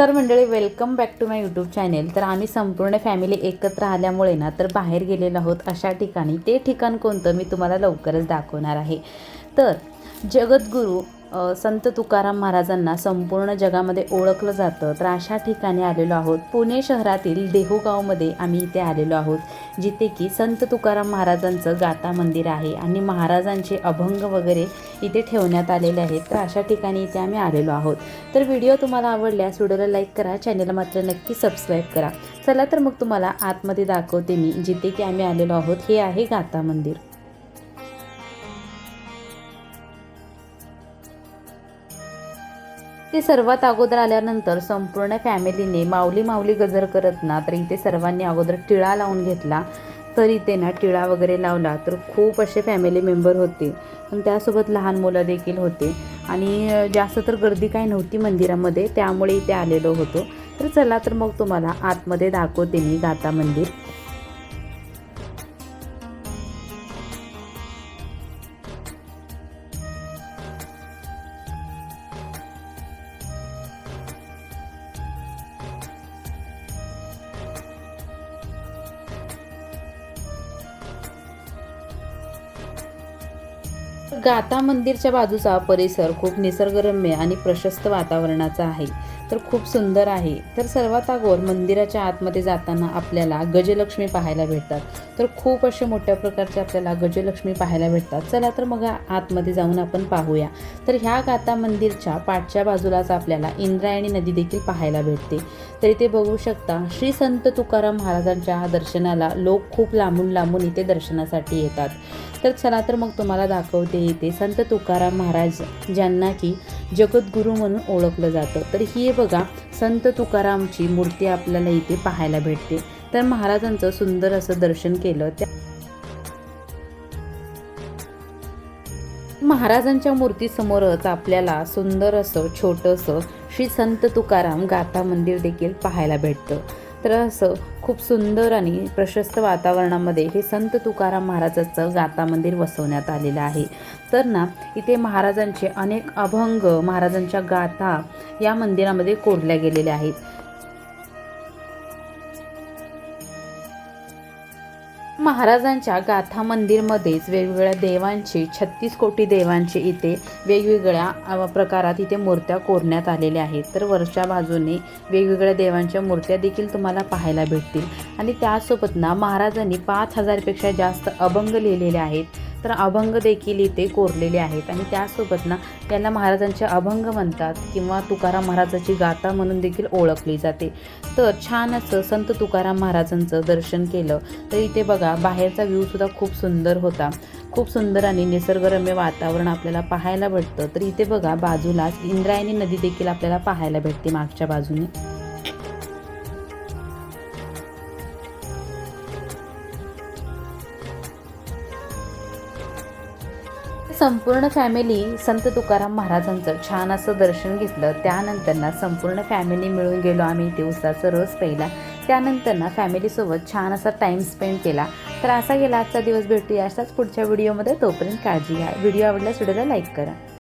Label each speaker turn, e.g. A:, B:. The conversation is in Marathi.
A: नमस्कार मंडळी welcome back to my YouTube channel तर आम्ही संपूर्ण फॅमिली एकत्र आल्यामुळे ना तर बाहेर गेलेलो आहोत अशा ठिकाणी. ते ठिकाण कोणतं मी तुम्हाला लवकरच दाखवणार आहे. तर जगद्गुरू संत तुकाराम महाराजांना संपूर्ण जगामध्ये ओळखलं जातं. तर अशा ठिकाणी आलेलो आहोत. पुणे शहरातील देहूगावमध्ये आम्ही इथे आलेलो आहोत जिथे की संत तुकाराम महाराजांचं गाथा मंदिर आहे आणि महाराजांचे अभंग वगैरे इथे ठेवण्यात आलेले आहेत. तर अशा ठिकाणी इथे आम्ही आलेलो आहोत. तर व्हिडिओ तुम्हाला आवडल्यास व्हिडिओला लाईक करा चॅनलला मात्र नक्की सबस्क्राईब करा. चला तर मग तुम्हाला आतमध्ये दाखवते मी जिथे की आम्ही आलेलो आहोत. हे आहे गाथा मंदिर. ते सर्वात अगोदर आल्यानंतर संपूर्ण फॅमिलीने माऊली माऊली गजर करत ना तर इथे सर्वांनी अगोदर टिळा लावून घेतला. तर इथे ना टिळा वगैरे लावला तर खूप असे फॅमिली मेंबर होते. पण त्यासोबत लहान मुलं देखील होते. आणि जास्त तर गर्दी काही नव्हती मंदिरामध्ये त्यामुळे इथे आलेलो होतो. तर चला तर मग तुम्हाला आतमध्ये दाखवते मी गाता मंदिर. गाथा मंदिरच्या बाजूचा परिसर खूप निसर्गरम्य आणि प्रशस्त वातावरणाचा आहे. तर खूप सुंदर आहे. तर सर्वात अगोदर मंदिराच्या आतमध्ये जाताना आपल्याला गजलक्ष्मी पाहायला भेटतात. तर खूप असे मोठ्या प्रकारचे आपल्याला गजलक्ष्मी पाहायला भेटतात. चला तर मग आतमध्ये जाऊन आपण पाहूया. तर ह्या गाथा मंदिरच्या पाठच्या बाजूलाच आपल्याला इंद्रायणी नदी देखील पाहायला भेटते. तर इथे बघू शकता श्री संत तुकाराम महाराजांच्या दर्शनाला लोक खूप लांबून लांबून इथे दर्शनासाठी येतात. तर चला तर मग तुम्हाला दाखवते इथे संत तुकाराम महाराज ज्यांना की जगद्गुरू म्हणून ओळखलं जातं. तर ही बघा संत तुकारामची मूर्ती आपल्याला इथे पाहायला भेटते. तर महाराजांचं सुंदर असं दर्शन केलं त्या महाराजांच्या मूर्तीसमोरच आपल्याला सुंदर असं छोटंसं श्री संत तुकाराम गाथा मंदिर देखील पाहायला भेटतं. तर असं खूप सुंदर आणि प्रशस्त वातावरणामध्ये हे संत तुकाराम महाराजाचं गाथा मंदिर वसवण्यात आलेलं आहे. तर ना इथे महाराजांचे अनेक अभंग महाराजांच्या गाथा या मंदिरामध्ये कोरल्या गेलेल्या आहेत. महाराजांच्या गाथा मंदिरमध्येच वेगवेगळ्या देवांचे छत्तीस कोटी देवांचे इथे वेगवेगळ्या प्रकारात इथे मूर्त्या कोरण्यात आलेल्या आहेत. तर वरच्या बाजूने वेगवेगळ्या देवांच्या मूर्त्या देखील तुम्हाला पाहायला भेटतील. आणि त्यासोबत ना महाराजांनी पाच हजारपेक्षा जास्त अभंग लिहिलेले आहेत. तर अभंग देखील इथे कोरलेले आहेत. आणि त्यासोबत ना याला महाराजांचे अभंग म्हणतात किंवा तुकाराम महाराजाची गाथा म्हणून देखील ओळखली जाते. तर छान असं संत तुकाराम महाराजांचं दर्शन केलं. तर इथे बघा बाहेरचा व्ह्यूसुद्धा खूप सुंदर होता. खूप सुंदर आणि निसर्गरम्य वातावरण आपल्याला पाहायला भेटतं. तर इथे बघा बाजूलाच इंद्रायणी नदी देखील आपल्याला पाहायला भेटते मागच्या बाजूने. संपूर्ण फॅमिली संत तुकाराम महाराजांचं छान असं दर्शन घेतलं. त्यानंतर ना संपूर्ण फॅमिली मिळून गेलो आम्ही दिवसाचा रस पहिला. त्यानंतर ना फॅमिलीसोबत छान असा टाईम स्पेंड केला. तर असा गेला आजचा दिवस. भेटूया असाच पुढच्या व्हिडिओमध्ये तोपर्यंत काळजी घ्या. व्हिडिओ आवडल्यास व्हिडिओला लाईक करा.